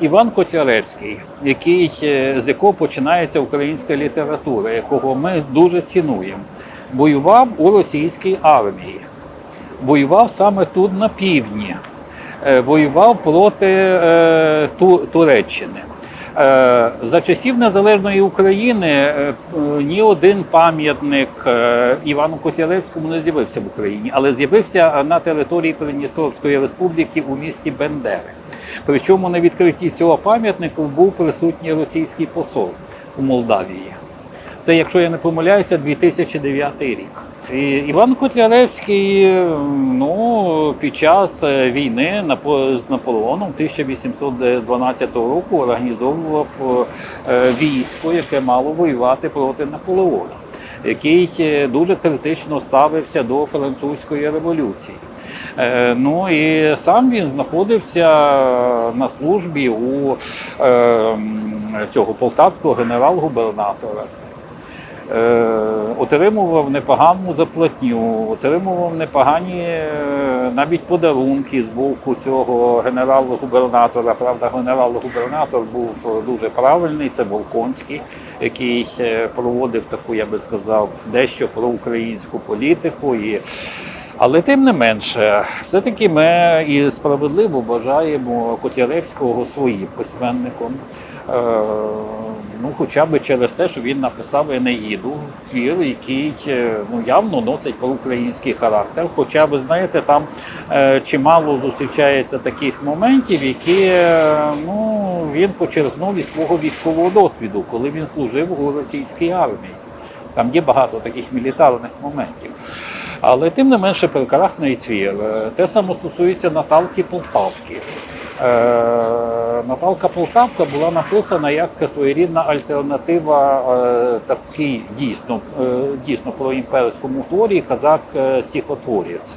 Іван Котляревський, який, е, з якого починається українська література, якого ми дуже цінуємо, воював у російській армії, воював саме тут на півдні, е, воював проти е, Туреччини. За часів незалежної України ні один пам'ятник Івану Котляревському не з'явився в Україні, але з'явився на території Придністровської республіки у місті Бендери. Причому на відкритті цього пам'ятника був присутній російський посол у Молдавії. Це, якщо я не помиляюся, 2009 рік. І Іван Котляревський ну, під час е, війни з Наполеоном 1812 року організовував е, військо, яке мало воювати проти Наполеона, який е, дуже критично ставився до французької революції. Е, Ну і сам він знаходився на службі у е, цього полтавського генерал-губернатора. Е, Отримував непогану заплатню, отримував непогані е, навіть подарунки з боку цього генерал-губернатора. Правда, генерал-губернатор був дуже правильний, це Волконський, який е, проводив таку, я би сказав, дещо проукраїнську політику. І але тим не менше, все-таки ми і справедливо вважаємо Котляревського своїм письменником. Ну, хоча б через те, що він написав Енеїду, твір, який е, ну, явно носить проукраїнський характер. Хоча, ви знаєте, там е, чимало зустрічається таких моментів, які е, ну, він почерпнув із свого військового досвіду, коли він служив у російській армії. Там є багато таких мілітарних моментів. Але тим не менше прекрасний твір. Е, Те саме стосується Наталки Полтавки. Е, Наталка Полтавка була написана як своєрідна альтернатива е, такий дійсно, е, дійсно проімперському творі казак е, Сіхотворець.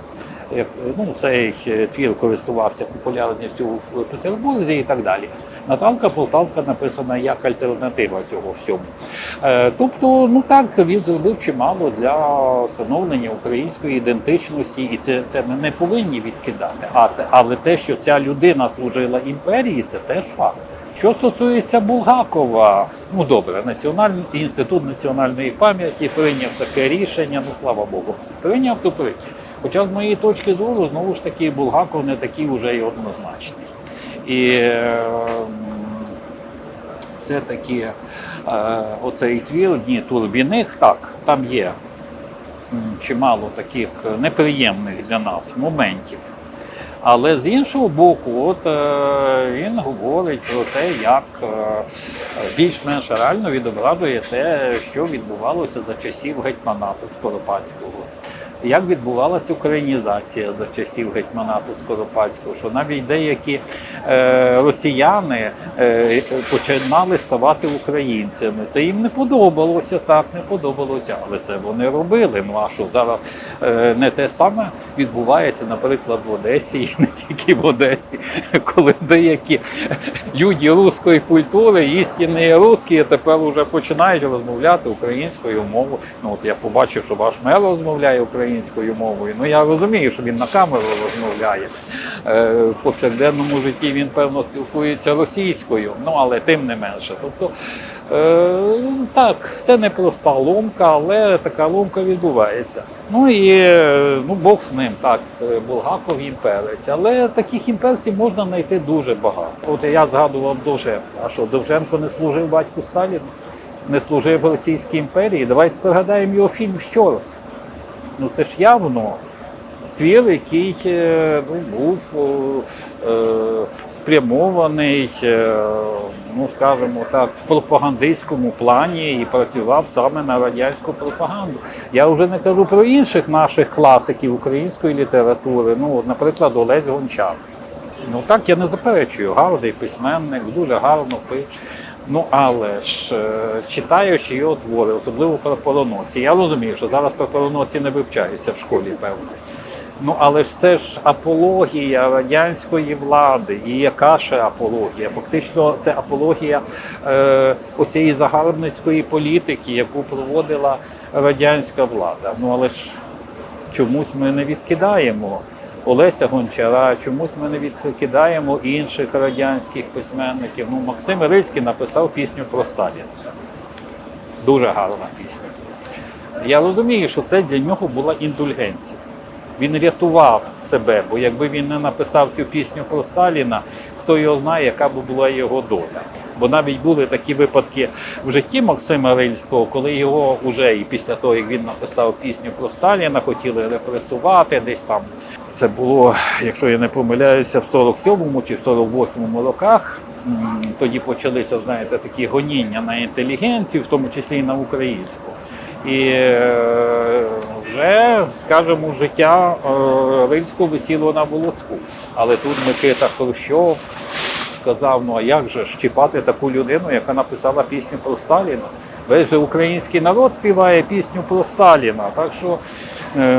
Ну, цей твір користувався популярністю в Петербурзі і так далі. Наталка Полтавка написана як альтернатива цього всьому. Е, Тобто, ну так, він зробив чимало для встановлення української ідентичності, і це, це ми не повинні відкидати. А, але те, що ця людина служила імперії, це теж факт. Що стосується Булгакова, ну добре, Національний інститут національної пам'яті прийняв таке рішення, ну слава Богу, прийняв то прийняв. Хоча з моєї точки зору, знову ж таки, Булгаков не такий вже й однозначний. І е, все-таки е, оцей твір Дні Турбіних, так, там є чимало таких неприємних для нас моментів. Але з іншого боку, от е, він говорить про те, як е, більш-менш реально відображує те, що відбувалося за часів гетьманату Скоропадського. Як відбувалася українізація за часів гетьманату Скоропадського, що навіть деякі е, росіяни е, починали ставати українцями. Це їм не подобалося, так не подобалося, але це вони робили. Ну а що зараз е, не те саме відбувається, наприклад, в Одесі, і не тільки в Одесі, коли деякі люди руської культури, істинні русські, тепер вже починають розмовляти українською мовою. Ну от я побачив, що ваш мер розмовляє українською мовою. Ну я розумію, що він на камеру розмовляє. Е, в повсякденному житті він певно спілкується російською, ну але тим не менше. Тобто Е, так, це не проста ломка, але така ломка відбувається. Ну і е, ну, Бог з ним, так, Булгаков імперець. Але таких імперців можна знайти дуже багато. От я згадував Довженка. А що, Довженко не служив батьку Сталіну? Не служив Російській імперії? Давайте пригадаємо його фільм «Що раз». Ну це ж явно твір, який е, ну, був е, е, спрямований, е, ну скажімо так, в пропагандистському плані і працював саме на радянську пропаганду. Я вже не кажу про інших наших класиків української літератури. Ну, наприклад, Олесь Гончар. Ну так я не заперечую, гарний письменник, дуже гарно пише. Ну але ж е, читаючи його твори, особливо про полоноці, я розумію, що зараз про полоноці не вивчаються в школі, певно. Ну але ж це ж апологія радянської влади. І яка ще апологія? Фактично, це апологія е, оцієї загарбницької політики, яку проводила радянська влада. Ну але ж чомусь ми не відкидаємо Олеся Гончара, чомусь ми не відкидаємо інших радянських письменників. Ну, Максим Рильський написав пісню про Сталіна. Дуже гарна пісня. Я розумію, що це для нього була індульгенція. Він рятував себе, бо якби він не написав цю пісню про Сталіна, хто його знає, яка б була його доля. Бо навіть були такі випадки в житті Максима Рильського, коли його вже і після того, як він написав пісню про Сталіна, хотіли репресувати десь там. Це було, якщо я не помиляюся, в 47-му чи в 48-му роках. Тоді почалися, знаєте, такі гоніння на інтелігенцію, в тому числі і на українську. І е, вже, скажімо, життя е, Рильського висіло на волоцку. Але тут Микита Хрущов сказав: ну а як же ж таку людину, яка написала пісню про Сталіна? Весь же український народ співає пісню про Сталіна. Так що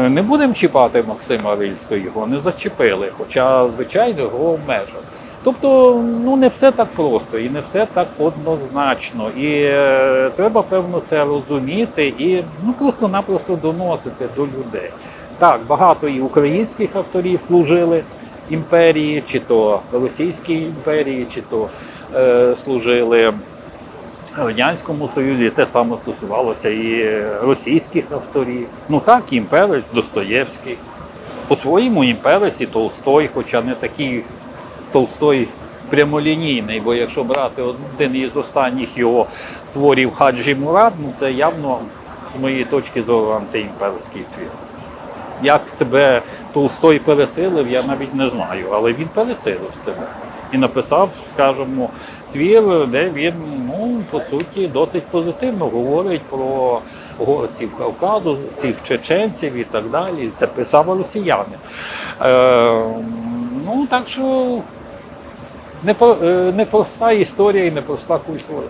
не будемо чіпати Максима Рильського, його не зачепили, хоча, звичайно, його обмежили. Тобто, ну не все так просто і не все так однозначно. І е, треба певно це розуміти і ну просто-напросто доносити до людей. Так, багато і українських авторів служили імперії, чи то Російській імперії, чи то е, служили Радянському Союзі, те саме стосувалося і російських авторів. Ну так, імперець Достоєвський. По-своєму імперець і Толстой, хоча не такий Толстой прямолінійний, бо якщо брати один із останніх його творів Хаджі Мурат, ну це явно, з моєї точки зору, антиімперський твір. Як себе Толстой пересилив, я навіть не знаю, але він пересилив себе і написав, скажімо, твір, де він, по суті, досить позитивно говорить про горців Кавказу, цих чеченців і так далі. Це писали росіяни. Е, ну, так що е, непроста історія і непроста культура.